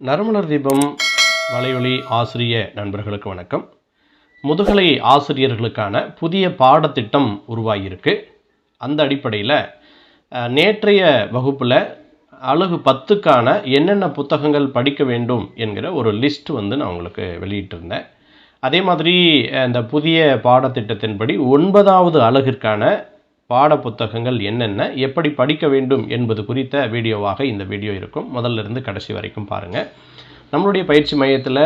நறுமலர் தீபம் வலையொலி ஆசிரிய நண்பர்களுக்கு வணக்கம். முதுகலை ஆசிரியர்களுக்கான புதிய பாடத்திட்டம் உருவாகியிருக்கு. அந்த அடிப்படையில் நேற்றைய வகுப்பில் அழகு பத்துக்கான என்னென்ன புத்தகங்கள் படிக்க வேண்டும் என்கிற ஒரு லிஸ்ட் வந்து நான் உங்களுக்கு வெளியிட்டிருந்தேன். அதே மாதிரி அந்த இந்த புதிய பாடத்திட்டத்தின்படி ஒன்பதாவது அழகிற்கான பாட புத்தகங்கள் என்னென்ன எப்படி படிக்க வேண்டும் என்பது குறித்த வீடியோவாக இந்த வீடியோ இருக்கும். முதல்ல இருந்து கடைசி வரைக்கும் பாருங்கள் நம்மளுடைய பயிற்சி மையத்தில்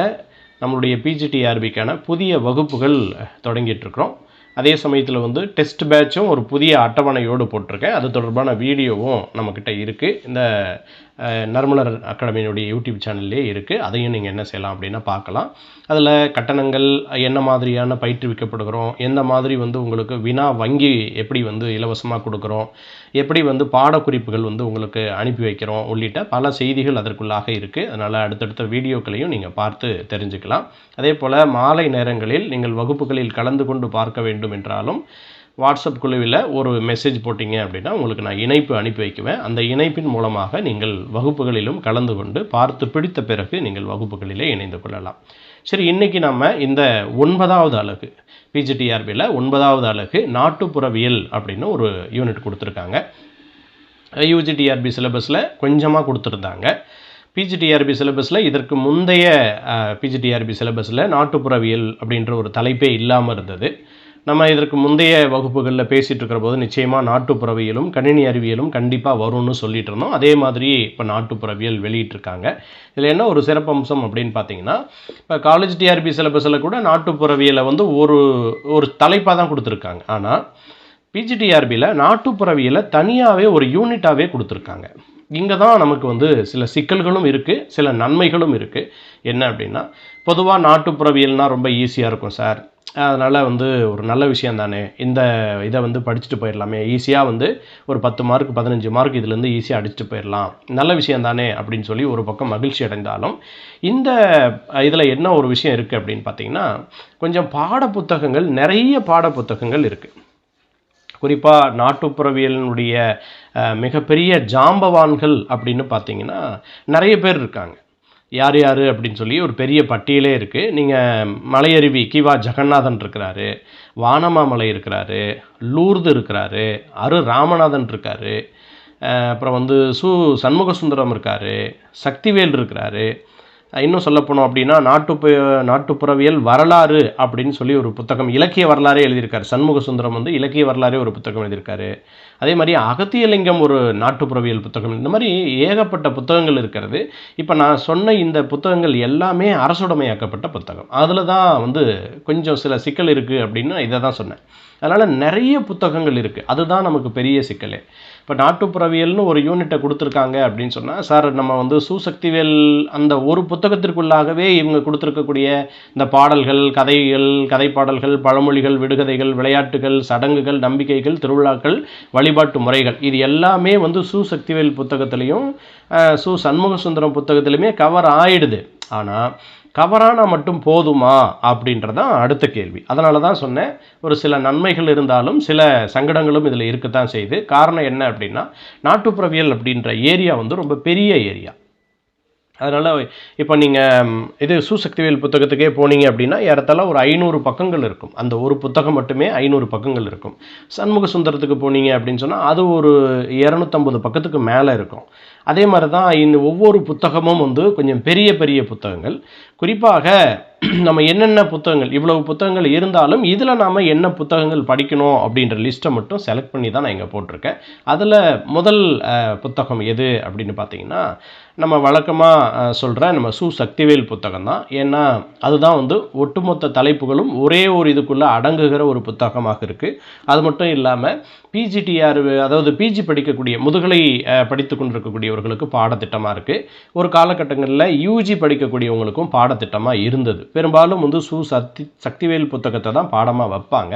நம்மளுடைய பிஜிடிஆர்பிக்கான புதிய வகுப்புகள் தொடங்கிட்டுருக்குறோம். அதே சமயத்தில் வந்து டெஸ்ட் பேட்சும் ஒரு புதிய அட்டவணையோடு போட்டிருக்கேன். அது தொடர்பான வீடியோவும் நம்மக்கிட்ட இருக்குது இந்த நறுமணர் நர்மலர் அகாடமியினுடைய யூடியூப் சேனல்லே இருக்குது அதையும் நீங்கள் என்ன செய்யலாம் அப்படின்னா பார்க்கலாம். அதில் கட்டணங்கள் என்ன மாதிரியான பயிற்றுவிக்கப்படுகிறோம் எந்த மாதிரி வந்து உங்களுக்கு வினா வங்கி எப்படி வந்து இலவசமாக கொடுக்குறோம் எப்படி வந்து பாடக்குறிப்புகள் வந்து உங்களுக்கு அனுப்பி வைக்கிறோம் உள்ளிட்ட பல செய்திகள் அதற்குள்ளாக இருக்குது அதனால் அடுத்தடுத்த வீடியோக்களையும் நீங்கள் பார்த்து தெரிஞ்சுக்கலாம். அதே போல் மாலை நேரங்களில் நீங்கள் வகுப்புகளில் கலந்து கொண்டு பார்க்க வேண்டும் என்றாலும் வாட்ஸ்அப் குழுவில் ஒரு மெசேஜ் போட்டிங்க அப்படின்னா உங்களுக்கு நான் இணைப்பு அனுப்பி வைக்குவேன். அந்த இணைப்பின் மூலமாக நீங்கள் வகுப்புகளிலும் கலந்து கொண்டு பார்த்து பிடித்த பிறகு நீங்கள் வகுப்புகளிலே இணைந்து கொள்ளலாம். சரி இன்றைக்கி நம்ம இந்த ஒன்பதாவது அழகு பிஜிடிஆர்பியில் ஒன்பதாவது அழகு நாட்டுப்புறவியல் அப்படின்னு ஒரு யூனிட் கொடுத்துருக்காங்க. யூஜிடிஆர்பி சிலபஸில் கொஞ்சமாக கொடுத்துருந்தாங்க. பிஜிடிஆர்பி சிலபஸில் இதற்கு முந்தைய பிஜிடிஆர்பி சிலபஸில் நாட்டுப்புறவியல் அப்படின்ற ஒரு தலைப்பே இல்லாமல் இருந்தது. நம்ம இதற்கு முந்தைய வகுப்புகளில் பேசிகிட்டு இருக்கிற போது நிச்சயமாக நாட்டுப்புறவியலும் கணினி அறிவியலும் கண்டிப்பாக வரும்னு சொல்லிட்டு இருந்தோம். அதே மாதிரி இப்போ நாட்டுப்புறவியல் வெளியிட்டிருக்காங்க. இதில் என்ன ஒரு சிறப்பம்சம் அப்படின்னு பார்த்தீங்கன்னா இப்போ காலேஜ் டிஆர்பி சிலபஸில் கூட நாட்டுப்புறவியலை வந்து ஒரு ஒரு தலைப்பாக தான் கொடுத்துருக்காங்க. ஆனால் பிஜிடிஆர்பியில் நாட்டுப்புறவியலை தனியாகவே ஒரு யூனிட்டாகவே கொடுத்துருக்காங்க. இங்கே தான் நமக்கு வந்து சில சிக்கல்களும் இருக்குது சில நன்மைகளும் இருக்குது என்ன அப்படின்னா பொதுவாக நாட்டுப்புறவியல்னால் ரொம்ப ஈஸியாக இருக்கும் சார். அதனால் வந்து ஒரு நல்ல விஷயம் தானே. இந்த இதை வந்து படிச்சுட்டு போயிடலாமே. ஈஸியாக வந்து ஒரு பத்து மார்க் பதினஞ்சு மார்க் இதுலேருந்து ஈஸியாக அடிச்சுட்டு போயிடலாம். நல்ல விஷயம் தானே அப்படின்னு சொல்லி ஒரு பக்கம் மகிழ்ச்சி அடைந்தாலும் இந்த இதில் என்ன ஒரு விஷயம் இருக்குது அப்படின்னு பார்த்தீங்கன்னா கொஞ்சம் பாட புத்தகங்கள் நிறைய பாட புத்தகங்கள் இருக்குது குறிப்பாக நாட்டுப்புறவியலினுடைய மிகப்பெரிய ஜாம்பவான்கள் அப்படின்னு பார்த்தீங்கன்னா நிறைய பேர் இருக்காங்க. யார் யார் அப்படின்னு சொல்லி ஒரு பெரிய பட்டியலே இருக்குது நீங்கள் மலையருவி கிவா ஜெகநாதன் இருக்கிறாரு வானமாமலை இருக்கிறாரு லூர்து இருக்கிறாரு அரு ராமநாதன் இருக்காரு அப்புறம் வந்து சு சண்முக சுந்தரம் இருக்காரு சக்திவேல் இருக்கிறாரு. இன்னும் சொல்லப்போனோம் அப்படின்னா நாட்டுப்பு நாட்டுப்புறவியல் வரலாறு அப்படின்னு சொல்லி ஒரு புத்தகம் இலக்கிய வரலாறே எழுதியிருக்காரு. சண்முக சுந்தரம் வந்து இலக்கிய வரலாறே ஒரு புத்தகம் எழுதியிருக்காரு. அதே மாதிரி அகத்தியலிங்கம் ஒரு நாட்டுப்புறவியல் புத்தகம். இந்த மாதிரி ஏகப்பட்ட புத்தகங்கள் இருக்கிறது. இப்போ நான் சொன்ன இந்த புத்தகங்கள் எல்லாமே அரசுடைமையாக்கப்பட்ட புத்தகம். அதில் தான் வந்து கொஞ்சம் சில சிக்கல் இருக்குது அப்படின்னு இதை தான் சொன்னேன். அதனால் நிறைய புத்தகங்கள் இருக்குது அதுதான் நமக்கு பெரிய சிக்கலே. இப்போ நாட்டுப்புறவியல்னு ஒரு யூனிட்டை கொடுத்துருக்காங்க அப்படின்னு சொன்னால் சார் நம்ம வந்து சூசக்திவேல் அந்த ஒரு புத்தகத்திற்குள்ளாகவே இவங்க கொடுத்துருக்கக்கூடிய இந்த பாடல்கள் கதைகள் கதை பாடல்கள் பழமொழிகள் விடுகதைகள் விளையாட்டுகள் சடங்குகள் நம்பிக்கைகள் திருவிழாக்கள் வழிபாட்டு முறைகள். இது எல்லாமே வந்து சு சக்திவேல் புத்தகத்துலேயும் சு சண்முக சுந்தரம் புத்தகத்திலையுமே கவர் ஆயிடுது. ஆனால் கவரானா மட்டும் போதுமா? அப்படின்றதான் அடுத்த கேள்வி. அதனால தான் சொன்னேன் ஒரு சில நன்மைகள் இருந்தாலும் சில சங்கடங்களும் இதில் இருக்கத்தான் செய்யுது. காரணம் என்ன அப்படின்னா நாட்டுப்புறவியல் அப்படின்ற ஏரியா வந்து ரொம்ப பெரிய ஏரியா. அதனால் இப்போ நீங்கள் இது சூசக்திவேல் புத்தகத்துக்கே போனீங்க அப்படின்னா ஏறத்தாழ ஒரு ஐநூறு பக்கங்கள் இருக்கும். அந்த ஒரு புத்தகம் மட்டுமே ஐநூறு பக்கங்கள் இருக்கும். சண்முக சுந்தரத்துக்கு போனீங்க அப்படின்னு சொன்னால் அது ஒரு இரநூத்தம்பது பக்கத்துக்கு மேலே இருக்கும். அதே மாதிரி தான் இந்த ஒவ்வொரு புத்தகமும் வந்து கொஞ்சம் பெரிய பெரிய புத்தகங்கள். குறிப்பாக நம்ம என்னென்ன புத்தகங்கள் இவ்வளவு புத்தகங்கள் இருந்தாலும் இதில் நாம் என்ன புத்தகங்கள் படிக்கணும் அப்படின்ற லிஸ்ட்டை மட்டும் செலக்ட் பண்ணி தான் நான் இங்கே போட்டிருக்கேன். அதில் முதல் புத்தகம் எது அப்படின்னு பார்த்தீங்கன்னா நம்ம வழக்கமாக சொல்கிற நம்ம சு சக்திவேல் புத்தகம் தான். ஏன்னா அதுதான் வந்து ஒட்டுமொத்த தலைப்புகளும் ஒரே ஒரு இதுக்குள்ளே அடங்குகிற ஒரு புத்தகமாக இருக்குது அது மட்டும் இல்லாமல் பிஜிடிஆர் அதாவது பிஜி படிக்கக்கூடிய முதுகலை படித்து கொண்டிருக்கக்கூடியவர்களுக்கு பாடத்திட்டமாக இருக்குது ஒரு காலகட்டங்களில் யூஜி படிக்கக்கூடியவங்களுக்கும் பாடத்திட்டமாக இருந்தது. பெரும்பாலும் வந்து சு சக்தி சக்திவேல் புத்தகத்தை தான் பாடமாக வைப்பாங்க.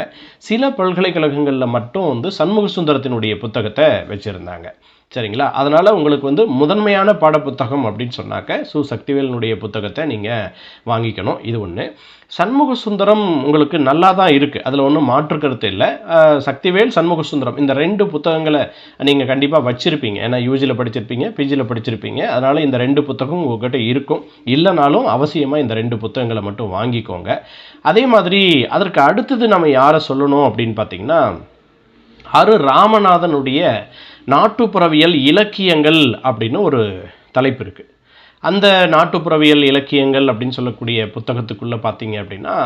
சில பல்கலைக்கழகங்களில் மட்டும் வந்து சண்முக சுந்தரத்தினுடைய புத்தகத்தை வச்சுருந்தாங்க. சரிங்களா? அதனால் உங்களுக்கு வந்து முதன்மையான பாடப்புத்தகம் அப்படின்னு சொன்னாக்க சு சக்திவேலனுடைய புத்தகத்தை நீங்கள் வாங்கிக்கணும். இது ஒன்று சண்முக சுந்தரம் உங்களுக்கு நல்லா தான் இருக்குது அதில் ஒன்றும் மாற்று கருத்து இல்லை. சக்திவேல் சண்முக சுந்தரம் இந்த ரெண்டு புத்தகங்களை நீங்கள் கண்டிப்பாக வச்சுருப்பீங்க. ஏன்னா யூஜியில் படிச்சிருப்பீங்க பிஜியில் படிச்சிருப்பீங்க. அதனால் இந்த ரெண்டு புத்தகம் உங்கள்கிட்ட இருக்கும். இல்லைனாலும் அவசியமாக இந்த ரெண்டு புத்தகங்களை மட்டும் வாங்கிக்கோங்க. அதே மாதிரி அதற்கு அடுத்தது நம்ம யாரை சொல்லணும் அப்படின்னு பார்த்தீங்கன்னா அரு ராமநாதனுடைய நாட்டுப்புறவியல் இலக்கியங்கள் அப்படின்னு ஒரு தலைப்பு இருக்குது அந்த நாட்டுப்புறவியல் இலக்கியங்கள் அப்படின்னு சொல்லக்கூடிய புத்தகத்துக்குள்ளே பார்த்தீங்க அப்படின்னா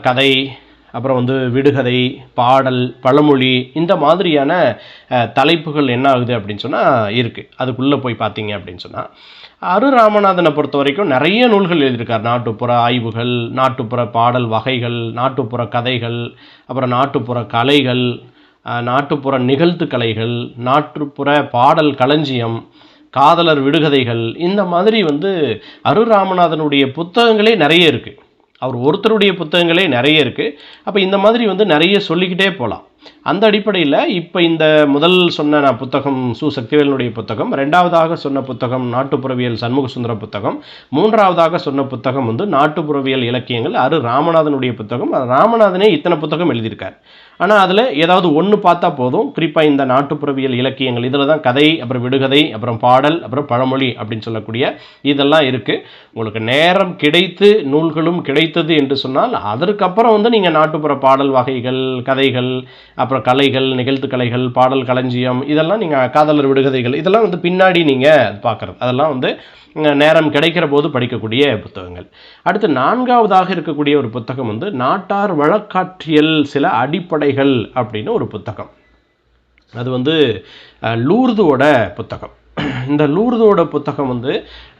கதை அப்புறம் வந்து விடுகதை பாடல் பழமொழி இந்த மாதிரியான தலைப்புகள் என்ன ஆகுது அப்படின்னு சொன்னால் இருக்குது அதுக்குள்ளே போய் பார்த்தீங்க அப்படின்னு சொன்னால் அரு ராமநாதனை பொறுத்த வரைக்கும் நிறைய நூல்கள் எழுதியிருக்கார். நாட்டுப்புற ஆய்வுகள் நாட்டுப்புற பாடல் வகைகள் நாட்டுப்புற கதைகள் அப்புறம் நாட்டுப்புற கலைகள் நாட்டுப்புற நிகழ்த்து கலைகள் நாட்டுப்புற பாடல் களஞ்சியம் காதலர் விடுகதைகள் இந்த மாதிரி வந்து அருள் ராமநாதனுடைய புத்தகங்களே நிறைய இருக்குது அவர் ஒருத்தருடைய புத்தகங்களே நிறைய இருக்குது அப்போ இந்த மாதிரி வந்து நிறைய சொல்லிக்கிட்டே போகலாம் அந்த அடிப்படையில் இப்போ இந்த முதல் சொன்ன நான் புத்தகம் சு. சக்திவேலனுடைய புத்தகம் ரெண்டாவதாக சொன்ன புத்தகம் நாட்டுப்புறவியல் சண்முக சுந்தர புத்தகம் மூன்றாவதாக சொன்ன புத்தகம் வந்து நாட்டுப்புறவியல் இலக்கியங்கள் அரு ராமநாதனுடைய புத்தகம் ராமநாதனே இத்தனை புத்தகம் எழுதியிருக்கார். ஆனால் அதில் ஏதாவது ஒன்று பார்த்தா போதும். குறிப்பாக இந்த நாட்டுப்புறவியல் இலக்கியங்கள் இதில் தான் கதை அப்புறம் விடுகதை அப்புறம் பாடல் அப்புறம் பழமொழி அப்படின்னு சொல்லக்கூடிய இதெல்லாம் இருக்குது உங்களுக்கு நேரம் கிடைத்து நூல்களும் கிடைத்தது என்று சொன்னால் அதற்கப்புறம் வந்து நீங்கள் நாட்டுப்புற பாடல் வகைகள் கதைகள் அப்புறம் கலைகள் நிகழ்த்து கலைகள் பாடல் களஞ்சியம் இதெல்லாம் நீங்கள் காதலர் விடுகதைகள் இதெல்லாம் வந்து பின்னாடி நீங்கள் பார்க்குறது. அதெல்லாம் வந்து நேரம் கிடைக்கிற போது படிக்கக்கூடிய புத்தகங்கள். அடுத்து நான்காவதாக இருக்கக்கூடிய ஒரு புத்தகம் வந்து நாட்டார் வழக்காற்றியல் சில அடிப்படைகள் அப்படின்னு ஒரு புத்தகம். அது வந்து லூர்துவோட புத்தகம். இந்த லூர்தோட புத்தகம் வந்து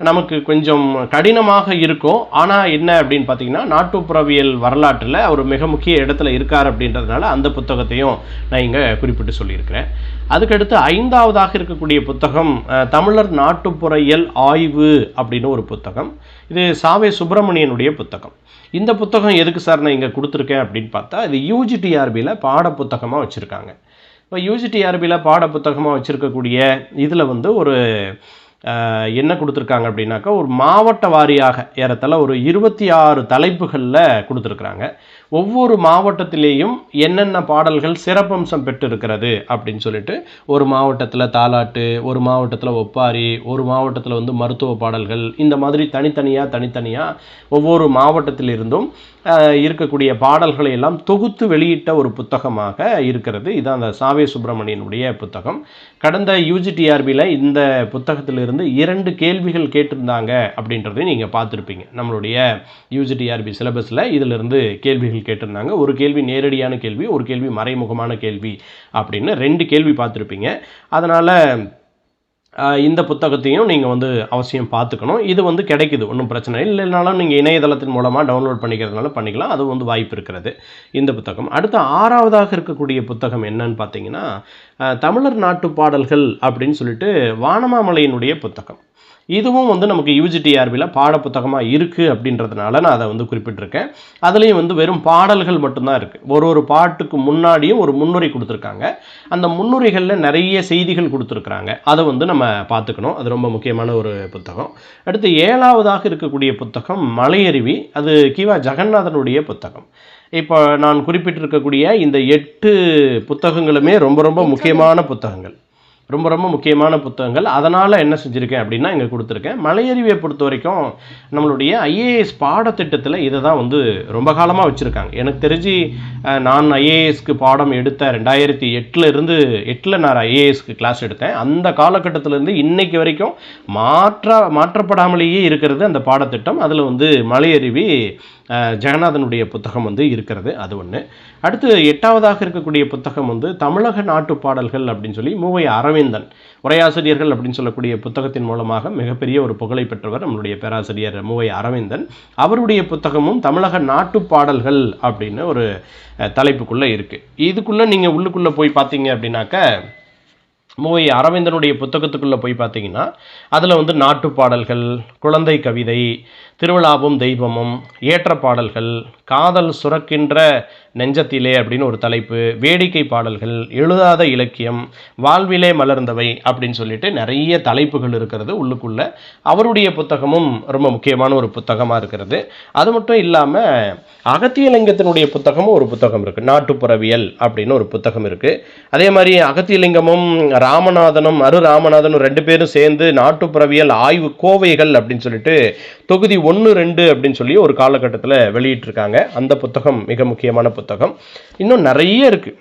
நமக்கு கொஞ்சம் கடினமாக இருக்கும். ஆனால் என்ன அப்படின்னு பார்த்தீங்கன்னா நாட்டுப்புறவியல் வரலாற்றில் அவர் மிக முக்கிய இடத்துல இருக்கார் அப்படின்றதுனால அந்த புத்தகத்தையும் நான் இங்கே குறிப்பிட்டு சொல்லியிருக்கிறேன். அதுக்கடுத்து ஐந்தாவதாக இருக்கக்கூடிய புத்தகம் தமிழர் நாட்டுப்புறவியல் ஆய்வு அப்படின்னு ஒரு புத்தகம். இது சாவே சுப்பிரமணியனுடைய புத்தகம். இந்த புத்தகம் எதுக்கு சார் நான் இங்கே கொடுத்துருக்கேன் அப்படின்னு பார்த்தா இது யூஜிடிஆர்பியில் பாட புத்தகமாக வச்சுருக்காங்க. இப்போ யூஜிடிஆர்பியில் பாட புத்தகமாக வச்சுருக்கக்கூடிய இதில் வந்து ஒரு என்ன கொடுத்துருக்காங்க அப்படின்னாக்கா ஒரு மாவட்ட வாரியாக ஏறத்தாழ ஒரு இருபத்தி ஆறு தலைப்புகளில் கொடுத்துருக்குறாங்க. ஒவ்வொரு மாவட்டத்திலேயும் என்னென்ன பாடல்கள் சிறப்பம்சம் பெற்றிருக்கிறது அப்படின்னு சொல்லிட்டு ஒரு மாவட்டத்தில் தாலாட்டு ஒரு மாவட்டத்தில் ஒப்பாரி ஒரு மாவட்டத்தில் வந்து மருத்துவ பாடல்கள் இந்த மாதிரி தனித்தனியாக தனித்தனியாக ஒவ்வொரு மாவட்டத்திலிருந்தும் இருக்கக்கூடிய பாடல்களை எல்லாம் தொகுத்து வெளியிட்ட ஒரு புத்தகமாக இருக்கிறது. இதான் அந்த சாவே சுப்பிரமணியனுடைய புத்தகம். கடந்த யூஜிடிஆர்பியில் இந்த புத்தகத்திலிருந்து இரண்டு கேள்விகள் கேட்டிருந்தாங்க அப்படின்றதையும் நீங்கள் பார்த்துருப்பீங்க. நம்மளுடைய யூஜிடிஆர்பி சிலபஸில் இதிலிருந்து கேள்விகள் கேட்டிருந்தாங்க. ஒரு கேள்வி நேரடியான கேள்வி ஒரு கேள்வி மறைமுகமான கேள்வி அப்படின்னு ரெண்டு கேள்வி பார்த்துருப்பீங்க. அதனால் இந்த புத்தகத்தையும் நீங்கள் வந்து அவசியம் பார்த்துக்கணும். இது வந்து கிடைக்குது ஒன்றும் பிரச்சனை இல்லை. இல்லைனாலும் நீங்கள் இணையதளத்தின் மூலமாக டவுன்லோட் பண்ணிக்கிறதுனால பண்ணிக்கலாம். அது வந்து வாய்ப்பு இருக்கிறது இந்த புத்தகம். அடுத்து ஆறாவதாக இருக்கக்கூடிய புத்தகம் என்னன்னு பார்த்தீங்கன்னா தமிழர் நாட்டு பாடல்கள் அப்படின்னு சொல்லிட்டு வானமாமலையினுடைய புத்தகம். இதுவும் வந்து நமக்கு யூஜிடிஆர்பியில் பாட புத்தகமாக இருக்குது அப்படின்றதுனால நான் அதை வந்து குறிப்பிட்டிருக்கேன். அதுலேயும் வந்து வெறும் பாடல்கள் மட்டும்தான் இருக்குது ஒரு ஒரு பாட்டுக்கு முன்னாடியும் ஒரு முன்னுரை கொடுத்துருக்காங்க. அந்த முன்னுரைகளில் நிறைய செய்திகள் கொடுத்துருக்குறாங்க. அதை வந்து நம்ம பார்த்துக்கணும். அது ரொம்ப முக்கியமான ஒரு புத்தகம். அடுத்து ஏழாவதாக இருக்கக்கூடிய புத்தகம் மலையருவி. அது கிவா ஜெகநாதனுடைய புத்தகம். இப்போ நான் குறிப்பிட்டிருக்கக்கூடிய இந்த எட்டு புத்தகங்களுமே ரொம்ப ரொம்ப முக்கியமான புத்தகங்கள். ரொம்ப ரொம்ப முக்கியமான புத்தகங்கள். அதனால் என்ன செஞ்சுருக்கேன் அப்படின்னா இங்கே கொடுத்துருக்கேன். மலையறிவியை பொறுத்த வரைக்கும் நம்மளுடைய ஐஏஎஸ் பாடத்திட்டத்தில் இதை தான் வந்து ரொம்ப காலமாக வச்சுருக்காங்க. எனக்கு தெரிஞ்சு நான் ஐஏஎஸ்க்கு பாடம் எடுத்த ரெண்டாயிரத்தி எட்டில் இருந்து எட்டில் நான் ஐஏஎஸ்க்கு கிளாஸ் எடுத்தேன். அந்த காலகட்டத்திலேருந்து இன்னைக்கு வரைக்கும் மாற்ற மாற்றப்படாமலேயே இருக்கிறது அந்த பாடத்திட்டம். அதில் வந்து மலையறிவி ஜெகநாதனுடைய புத்தகம் வந்து இருக்கிறது அது ஒன்று அடுத்து எட்டாவதாக இருக்கக்கூடிய புத்தகம் வந்து தமிழக நாட்டு பாடல்கள் அப்படின்னு சொல்லி மூவை அரவிந்தன் உரையாசிரியர்கள் அப்படின்னு சொல்லக்கூடிய புத்தகத்தின் மூலமாக மிகப்பெரிய ஒரு புகழை பெற்றவர் நம்மளுடைய பேராசிரியர் மூவை அரவிந்தன். அவருடைய புத்தகமும் தமிழக நாட்டு பாடல்கள் அப்படின்னு ஒரு தலைப்புக்குள்ளே இருக்குது இதுக்குள்ளே நீங்கள் உள்ளுக்குள்ளே போய் பார்த்தீங்க அப்படின்னாக்க மூவை அரவிந்தனுடைய புத்தகத்துக்குள்ளே போய் பார்த்தீங்கன்னா அதில் வந்து நாட்டு பாடல்கள் குழந்தை கவிதை திருவிழாவும் தெய்வமும் ஏற்ற பாடல்கள் காதல் சுரக்கின்ற நெஞ்சத்திலே அப்படின்னு ஒரு தலைப்பு வேடிக்கை பாடல்கள் எழுதாத இலக்கியம் வாழ்விலே மலர்ந்தவை அப்படின்னு சொல்லிட்டு நிறைய தலைப்புகள் இருக்கிறது உள்ளுக்குள்ள. அவருடைய புத்தகமும் ரொம்ப முக்கியமான ஒரு புத்தகமாக இருக்கிறது. அது மட்டும் இல்லாமல் அகத்தியலிங்கத்தினுடைய புத்தகமும் ஒரு புத்தகம் இருக்குது நாட்டுப்புறவியல் அப்படின்னு ஒரு புத்தகம் இருக்குது அதே மாதிரி அகத்தியலிங்கமும் ராமநாதனும் அரு ராமநாதனும் ரெண்டு பேரும் சேர்ந்து நாட்டுப்புறவியல் ஆய்வு கோவைகள் அப்படின்னு சொல்லிட்டு தொகுதி ஒன்று ரெண்டு அப்படின்னு சொல்லி ஒரு காலகட்டத்தில் வெளியிட்டிருக்காங்க. அந்த புத்தகம் மிக முக்கியமான புத்தகம். இன்னும் நிறைய இருக்குது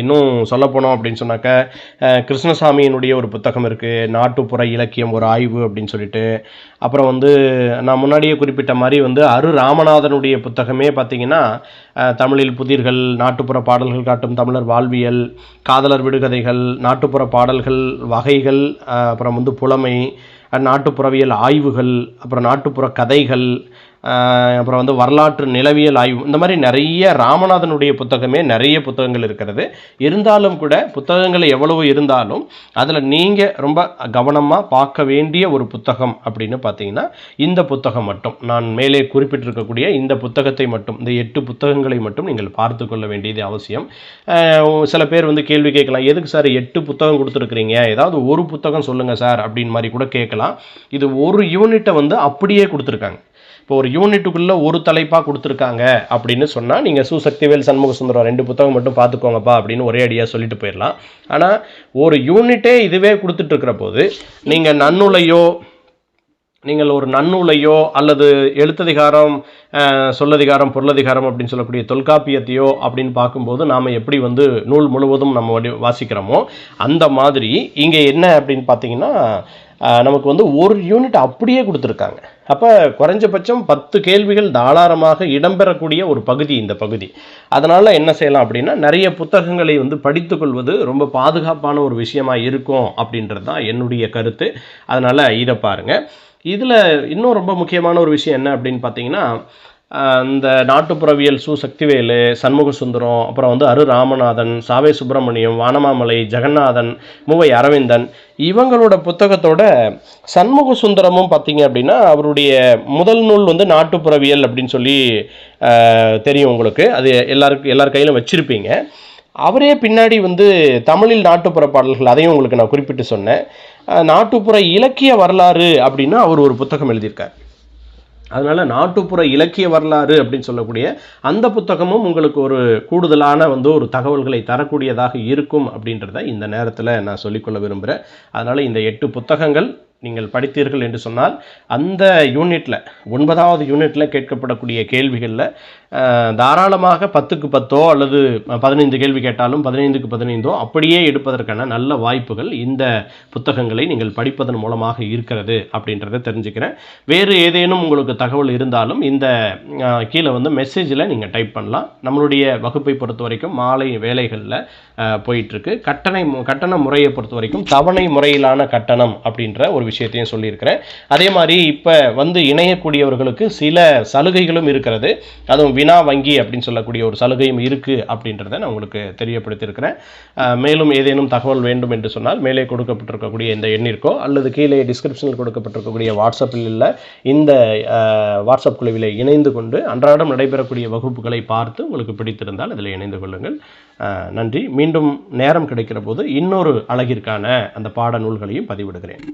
இன்னும் சொல்ல போனோம் அப்படின்னு சொன்னாக்க கிருஷ்ணசாமியினுடைய ஒரு புத்தகம் இருக்குது நாட்டுப்புற இலக்கியம் ஒரு ஆய்வு அப்படின்னு சொல்லிட்டு. அப்புறம் வந்து நான் முன்னாடியே குறிப்பிட்ட மாதிரி வந்து அரு ராமநாதனுடைய புத்தகமே பார்த்தீங்கன்னா தமிழில் புதிர்கள் நாட்டுப்புற பாடல்கள் காட்டும் தமிழர் வாழ்வியல் காதலர் விடுகதைகள் நாட்டுப்புற பாடல்கள் வகைகள் அப்புறம் வந்து புலமை நாட்டுப்புறவியல் ஆய்வுகள் அப்புறம் நாட்டுப்புற கதைகள் அப்புறம் வந்து வரலாற்று நிலவியல் ஆய்வு இந்த மாதிரி நிறைய ராமநாதனுடைய புத்தகமே நிறைய புத்தகங்கள் இருக்கிறது. இருந்தாலும் கூட புத்தகங்கள் எவ்வளவு இருந்தாலும் அதில் நீங்கள் ரொம்ப கவனமாக பார்க்க வேண்டிய ஒரு புத்தகம் அப்படின்னு பார்த்தீங்கன்னா இந்த புத்தகம் மட்டும். நான் மேலே குறிப்பிட்டிருக்கக்கூடிய இந்த புத்தகத்தை மட்டும் இந்த எட்டு புத்தகங்களை மட்டும் நீங்கள் பார்த்து கொள்ள வேண்டியது அவசியம். சில பேர் வந்து கேள்வி கேட்கலாம் எதுக்கு சார் எட்டு புத்தகம் கொடுத்துருக்குறீங்க? ஏதாவது ஒரு புத்தகம் சொல்லுங்கள் சார் அப்படின்னு மாதிரி கூட கேட்கலாம். இது ஒரு யூனிட்டை வந்து அப்படியே கொடுத்துருக்காங்க. இப்போ ஒரு யூனிட்டுக்குள்ளே ஒரு தலைப்பாக கொடுத்துருக்காங்க அப்படின்னு சொன்னால் நீங்கள் சுசக்திவேல் சண்முக சுந்தரம் ரெண்டு புத்தகம் மட்டும் பார்த்துக்கோங்கப்பா அப்படின்னு ஒரே அடியாக சொல்லிட்டு போயிடலாம். ஆனால் ஒரு யூனிட்டே இதுவே கொடுத்துட்ருக்கிற போது நீங்கள் நன்னுலையோ நீங்கள் ஒரு நன்னூலையோ அல்லது எழுத்ததிகாரம் சொல்லதிகாரம் பொருளதிகாரம் அப்படின்னு சொல்லக்கூடிய தொல்காப்பியத்தையோ அப்படின்னு பார்க்கும்போது நாம் எப்படி வந்து நூல் முழுவதும் நம்ம வடி வாசிக்கிறோமோ அந்த மாதிரி இங்கே என்ன அப்படின்னு பார்த்தீங்கன்னா நமக்கு வந்து ஒரு யூனிட் அப்படியே கொடுத்துருக்காங்க. அப்போ குறைஞ்சபட்சம் பத்து கேள்விகள் தாராளமாக இடம்பெறக்கூடிய ஒரு பகுதி இந்த பகுதி. அதனால் என்ன செய்யலாம் அப்படின்னா நிறைய புத்தகங்களை வந்து படித்துக்கொள்வது ரொம்ப பாதுகாப்பான ஒரு விஷயமா இருக்கும் அப்படின்றது தான் என்னுடைய கருத்து. அதனால் இதை பாருங்கள் இதில் இன்னும் ரொம்ப முக்கியமான ஒரு விஷயம் என்ன அப்படின்னு பார்த்தீங்கன்னா இந்த நாட்டுப்புறவியல் சு சக்திவேலு சண்முக சுந்தரம் அப்புறம் வந்து அரு ராமநாதன் சாவே சுப்பிரமணியம் வானமாமலை ஜெகநாதன் மூவை அரவிந்தன் இவங்களோட புத்தகத்தோட சண்முக சுந்தரமும் பார்த்தீங்க அப்படின்னா அவருடைய முதல் நூல் வந்து நாட்டுப்புறவியல் அப்படின்னு சொல்லி தெரியும் உங்களுக்கு. அது எல்லாருக்கும் எல்லார் கையிலும் வச்சுருப்பீங்க. அவரே பின்னாடி வந்து தமிழில் நாட்டுப்புற பாடல்கள் அதையும் உங்களுக்கு நான் குறிப்பிட்டு சொன்னேன். நாட்டுப்புற இலக்கிய வரலாறு அப்படின்னு அவர் ஒரு புத்தகம் எழுதியிருக்கார். அதனால் நாட்டுப்புற இலக்கிய வரலாறு அப்படின்னு சொல்லக்கூடிய அந்த புத்தகமும் உங்களுக்கு ஒரு கூடுதலான வந்து ஒரு தகவல்களை தரக்கூடியதாக இருக்கும் அப்படின்றத இந்த நேரத்தில் நான் சொல்லிக்கொள்ள விரும்புகிறேன் அதனால் இந்த எட்டு புத்தகங்கள் நீங்கள் படித்தீர்கள் என்று சொன்னால் அந்த யூனிட்டில் ஒன்பதாவது யூனிட்டில் கேட்கப்படக்கூடிய கேள்விகளில் தாராளமாக பத்துக்கு பத்தோ அல்லது பதினைந்து கேள்வி கேட்டாலும் பதினைந்துக்கு பதினைந்தோ அப்படியே எடுப்பதற்கான நல்ல வாய்ப்புகள் இந்த புத்தகங்களை நீங்கள் படிப்பதன் மூலமாக இருக்கிறது அப்படின்றத தெரிஞ்சுக்கிறேன். வேறு ஏதேனும் உங்களுக்கு தகவல் இருந்தாலும் இந்த கீழே வந்து மெசேஜில் நீங்கள் டைப் பண்ணலாம். நம்மளுடைய வகுப்பை பொறுத்த வரைக்கும் மாலை வேலைகளில் போயிட்டுருக்கு. கட்டணை கட்டண முறையை பொறுத்த வரைக்கும் தவணை முறையிலான கட்டணம் அப்படின்ற ஒரு விஷயத்தையும் சொல்லியிருக்கிறேன். அதே மாதிரி இப்போ வந்து இணையக்கூடியவர்களுக்கு சில சலுகைகளும் இருக்கிறது. அதுவும் வினா வங்கி அப்படின்னு சொல்லக்கூடிய ஒரு சலுகையும் இருக்குது அப்படின்றத நான் உங்களுக்கு தெரியப்படுத்தியிருக்கிறேன். மேலும் ஏதேனும் தகவல் வேண்டும் என்று சொன்னால் மேலே கொடுக்கப்பட்டிருக்கக்கூடிய இந்த எண்ணிற்கோ அல்லது கீழே டிஸ்கிரிப்ஷனில் கொடுக்கப்பட்டிருக்கக்கூடிய வாட்ஸ்அப்பில் உள்ள இந்த வாட்ஸ்அப் குழுவிலே இணைந்து கொண்டு அன்றாடம் நடைபெறக்கூடிய வகுப்புகளை பார்த்து உங்களுக்கு பிடித்திருந்தால் அதில் இணைந்து கொள்ளுங்கள். நன்றி. மீண்டும் நேரம் கிடைக்கிற போது இன்னொரு அழகிற்கான அந்த பாட நூல்களையும் பதிவிடுகிறேன்.